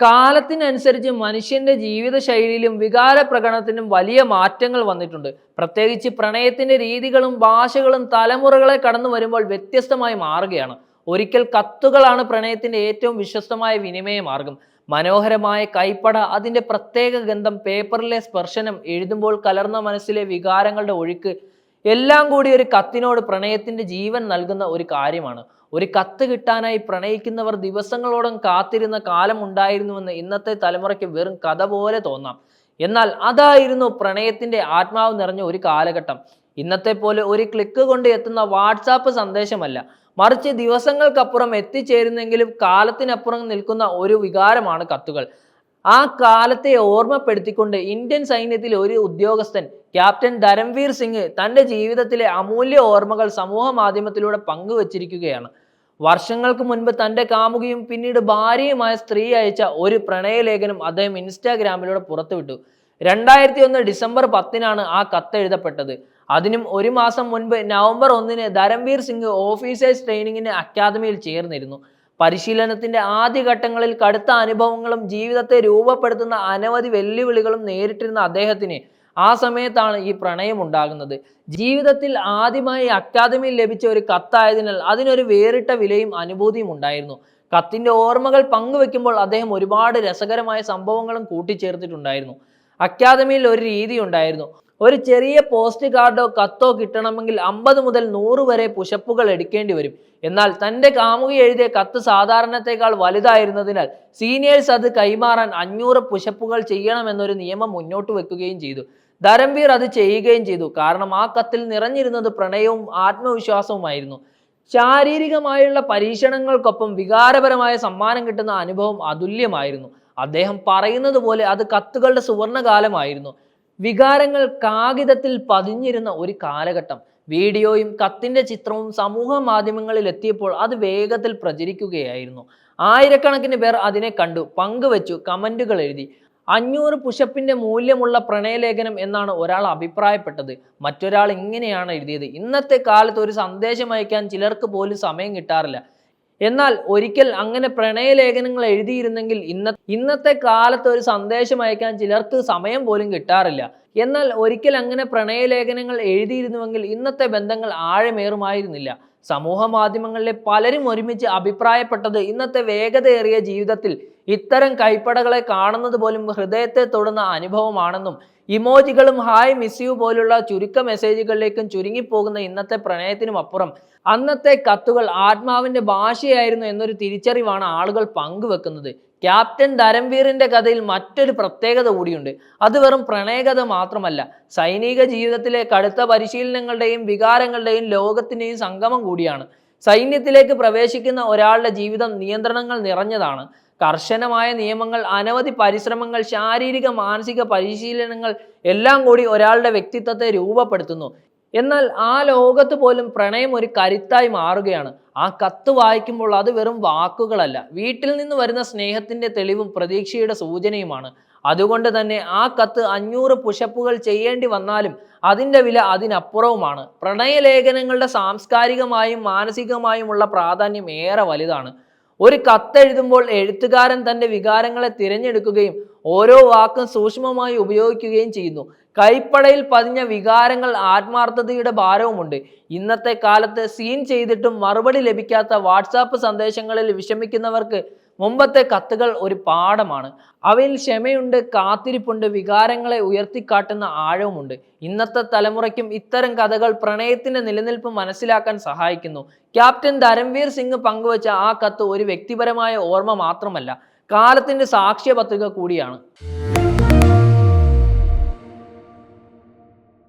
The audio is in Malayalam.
കാലത്തിനനുസരിച്ച് മനുഷ്യന്റെ ജീവിതശൈലിയിലും വികാര പ്രകടനത്തിനും വലിയ മാറ്റങ്ങൾ വന്നിട്ടുണ്ട്. പ്രത്യേകിച്ച് പ്രണയത്തിന്റെ രീതികളും ഭാഷകളും തലമുറകളെ കടന്നു വരുമ്പോൾ വ്യത്യസ്തമായി മാറുകയാണ്. ഒരിക്കൽ കത്തുകളാണ് പ്രണയത്തിന്റെ ഏറ്റവും വിശ്വസ്തമായ വിനിമയ മാർഗം. മനോഹരമായ കൈപ്പട അതിന്റെ പ്രത്യേക ഗന്ധം പേപ്പറിലെ സ്പർശനം എഴുതുമ്പോൾ കലർന്ന മനസ്സിലെ വികാരങ്ങളുടെ ഒഴുക്ക് എല്ലാം കൂടി ഒരു കത്തിനോട് പ്രണയത്തിന്റെ ജീവൻ നൽകുന്ന ഒരു കാര്യമാണ്. ഒരു കത്ത് കിട്ടാനായി പ്രണയിക്കുന്നവർ ദിവസങ്ങളോളം കാത്തിരുന്ന കാലം ഉണ്ടായിരുന്നുവെന്ന് ഇന്നത്തെ തലമുറയ്ക്ക് വെറും കഥ പോലെ തോന്നാം. എന്നാൽ അതായിരുന്നു പ്രണയത്തിന്റെ ആത്മാവ് നിറഞ്ഞ ഒരു കാലഘട്ടം. ഇന്നത്തെ പോലെ ഒരു ക്ലിക്ക് കൊണ്ട് എത്തുന്ന വാട്സാപ്പ് സന്ദേശമല്ല. മറിച്ച് ദിവസങ്ങൾക്കപ്പുറം എത്തിച്ചേരുന്നെങ്കിലും കാലത്തിനപ്പുറം നിൽക്കുന്ന ഒരു വികാരമാണ് കത്തുകൾ. ആ കാലത്തെ ഓർമ്മപ്പെടുത്തിക്കൊണ്ട് ഇന്ത്യൻ സൈന്യത്തിലെ ഒരു ഉദ്യോഗസ്ഥൻ ക്യാപ്റ്റൻ ധരംവീർ സിംഗ് തന്റെ ജീവിതത്തിലെ അമൂല്യ ഓർമ്മകൾ സമൂഹ മാധ്യമത്തിലൂടെ പങ്കുവച്ചിരിക്കുകയാണ്. വർഷങ്ങൾക്ക് മുൻപ് തന്റെ കാമുകിയും പിന്നീട് ഭാര്യയുമായ സ്ത്രീ അയച്ച ഒരു പ്രണയലേഖനം അദ്ദേഹം ഇൻസ്റ്റാഗ്രാമിലൂടെ പുറത്തുവിട്ടു. രണ്ടായിരത്തി ഒന്ന് ഡിസംബർ പത്തിനാണ് ആ കത്ത് എഴുതപ്പെട്ടത്. അതിനും ഒരു മാസം മുൻപ് നവംബർ ഒന്നിന് ധരംവീർ സിംഗ് ഓഫീസേഴ്സ് ട്രെയിനിങ്ങിന് അക്കാദമിയിൽ ചേർന്നിരുന്നു. പരിശീലനത്തിന്റെ ആദ്യഘട്ടങ്ങളിൽ കടുത്ത അനുഭവങ്ങളും ജീവിതത്തെ രൂപപ്പെടുത്തുന്ന അനവധി വെല്ലുവിളികളും നേരിട്ടിരുന്ന അദ്ദേഹത്തിന് ആ സമയത്താണ് ഈ പ്രണയം ഉണ്ടാകുന്നത്. ജീവിതത്തിൽ ആദ്യമായി അക്കാദമിയിൽ ലഭിച്ച ഒരു കത്തായതിനാൽ അതിനൊരു വേറിട്ട വിലയും അനുഭൂതിയും ഉണ്ടായിരുന്നു. കത്തിന്റെ ഓർമ്മകൾ പങ്കുവെക്കുമ്പോൾ അദ്ദേഹം ഒരുപാട് രസകരമായ സംഭവങ്ങളും കൂട്ടിച്ചേർത്തിട്ടുണ്ടായിരുന്നു. അക്കാദമിയിൽ ഒരു രീതി ഉണ്ടായിരുന്നു. ഒരു ചെറിയ പോസ്റ്റ് കാർഡോ കത്തോ കിട്ടണമെങ്കിൽ അമ്പത് മുതൽ നൂറ് വരെ പുഷപ്പുകൾ എടുക്കേണ്ടി വരും. എന്നാൽ തന്റെ കാമുകി എഴുതിയ കത്ത് സാധാരണത്തെക്കാൾ വലുതായിരുന്നതിനാൽ സീനിയേഴ്സ് അത് കൈമാറാൻ അഞ്ഞൂറ് പുഷപ്പുകൾ ചെയ്യണമെന്നൊരു നിയമം മുന്നോട്ട് വെക്കുകയും ചെയ്തു. ധരംവീർ അത് ചെയ്യുകയും ചെയ്തു. കാരണം ആ കത്തിൽ നിറഞ്ഞിരുന്നത് പ്രണയവും ആത്മവിശ്വാസവുമായിരുന്നു. ശാരീരികമായുള്ള പരീക്ഷണങ്ങൾക്കൊപ്പം വികാരപരമായ സമ്മാനം കിട്ടുന്ന അനുഭവം അതുല്യമായിരുന്നു. അദ്ദേഹം പറയുന്നത് പോലെ അത് കത്തുകളുടെ സുവർണകാലമായിരുന്നു. വികാരങ്ങൾ കാഗിതത്തിൽ പതിഞ്ഞിരുന്ന ഒരു കാലഘട്ടം. വീഡിയോയും കത്തിന്റെ ചിത്രവും സമൂഹ മാധ്യമങ്ങളിൽ എത്തിയപ്പോൾ അത് വേഗത്തിൽ പ്രചരിക്കുകയായിരുന്നു. ആയിരക്കണക്കിന് പേർ അതിനെ കണ്ടു പങ്കുവച്ചു കമന്റുകൾ എഴുതി. അഞ്ഞൂറ് പുഷപ്പിന്റെ മൂല്യമുള്ള പ്രണയലേഖനം എന്നാണ് ഒരാൾ അഭിപ്രായപ്പെട്ടത്. മറ്റൊരാൾ ഇങ്ങനെയാണ് എഴുതിയത്. ഇന്നത്തെ കാലത്ത് ഒരു സന്ദേശം അയക്കാൻ ചിലർക്ക് പോലും സമയം കിട്ടാറില്ല. എന്നാൽ ഒരിക്കൽ അങ്ങനെ പ്രണയലേഖനങ്ങൾ എഴുതിയിരുന്നെങ്കിൽ ഇന്ന ഇന്നത്തെ കാലത്ത് ഒരു സന്ദേശം അയക്കാൻ ചിലർക്ക് സമയം പോലും കിട്ടാറില്ല. എന്നാൽ ഒരിക്കൽ അങ്ങനെ പ്രണയലേഖനങ്ങൾ എഴുതിയിരുന്നുവെങ്കിൽ ഇന്നത്തെ ബന്ധങ്ങൾ ആഴമേറുമായിരുന്നില്ല. സമൂഹ മാധ്യമങ്ങളിലെ പലരും ഒരുമിച്ച് അഭിപ്രായപ്പെട്ടത് ഇന്നത്തെ വേഗതയേറിയ ജീവിതത്തിൽ ഇത്തരം കൈപ്പടകളെ കാണുന്നത് പോലും ഹൃദയത്തെ തൊടുന്ന അനുഭവമാണെന്നും ഇമോജികളും ഹായ് മിസ് യു പോലുള്ള ചുരുക്ക മെസ്സേജുകളിലേക്കും ചുരുങ്ങിപ്പോകുന്ന ഇന്നത്തെ പ്രണയത്തിനും അപ്പുറം അന്നത്തെ കത്തുകൾ ആത്മാവിന്റെ ഭാഷയായിരുന്നു എന്നൊരു തിരിച്ചറിവാണ് ആളുകൾ പങ്കുവെക്കുന്നത്. ക്യാപ്റ്റൻ ധരംവീറിന്റെ കഥയിൽ മറ്റൊരു പ്രത്യേകത കൂടിയുണ്ട്. അത് വെറും പ്രണയകഥ മാത്രമല്ല. സൈനിക ജീവിതത്തിലെ കടുത്ത പരിശീലനങ്ങളുടെയും വികാരങ്ങളുടെയും ലോകത്തിന്റെയും സംഗമം കൂടിയാണ്. സൈന്യത്തിലേക്ക് പ്രവേശിക്കുന്ന ഒരാളുടെ ജീവിതം നിയന്ത്രണങ്ങൾ നിറഞ്ഞതാണ്. കർശനമായ നിയമങ്ങൾ അനവധി പരിശ്രമങ്ങൾ ശാരീരിക മാനസിക പരിശീലനങ്ങൾ എല്ലാം കൂടി ഒരാളുടെ വ്യക്തിത്വത്തെ രൂപപ്പെടുത്തുന്നു. എന്നാൽ ആ ലോകത്ത് പോലും പ്രണയം ഒരു കരുത്തായി മാറുകയാണ്. ആ കത്ത് വായിക്കുമ്പോൾ അത് വെറും വാക്കുകളല്ല. വീട്ടിൽ നിന്ന് വരുന്ന സ്നേഹത്തിന്റെ തെളിവും പ്രതീക്ഷയുടെ സൂചനയുമാണ്. അതുകൊണ്ട് തന്നെ ആ കത്ത് അഞ്ഞൂറ് പുഷപ്പുകൾ ചെയ്യേണ്ടി വന്നാലും അതിന്റെ വില അതിനപ്പുറവുമാണ്. പ്രണയലേഖനങ്ങളുടെ സാംസ്കാരികമായും മാനസികമായുമുള്ള പ്രാധാന്യം ഏറെ വലുതാണ്. ഒരു കത്തെഴുതുമ്പോൾ എഴുത്തുകാരൻ തന്റെ വികാരങ്ങളെ തിരഞ്ഞെടുക്കുകയും ഓരോ വാക്കും സൂക്ഷ്മമായി ഉപയോഗിക്കുകയും ചെയ്യുന്നു. കൈപ്പടയിൽ പതിഞ്ഞ വികാരങ്ങൾ ആത്മാർത്ഥതയുടെ ഭാരവുമുണ്ട്. ഇന്നത്തെ കാലത്ത് സീൻ ചെയ്തിട്ടും മറുപടി ലഭിക്കാത്ത വാട്സാപ്പ് സന്ദേശങ്ങളിൽ വിഷമിക്കുന്നവർക്ക് മുമ്പത്തെ കത്തുകൾ ഒരു പാഠമാണ്. അവയിൽ ക്ഷമയുണ്ട് കാത്തിരിപ്പുണ്ട് വികാരങ്ങളെ ഉയർത്തിക്കാട്ടുന്ന ആഴവുമുണ്ട്. ഇന്നത്തെ തലമുറയ്ക്കും ഇത്തരം കഥകൾ പ്രണയത്തിന്റെ നിലനിൽപ്പ് മനസ്സിലാക്കാൻ സഹായിക്കുന്നു. ക്യാപ്റ്റൻ ധരംവീർ സിംഗ് പങ്കുവച്ച ആ കത്ത് ഒരു വ്യക്തിപരമായ ഓർമ്മ മാത്രമല്ല. കാലത്തിന്റെ സാക്ഷ്യപത്രിക കൂടിയാണ്.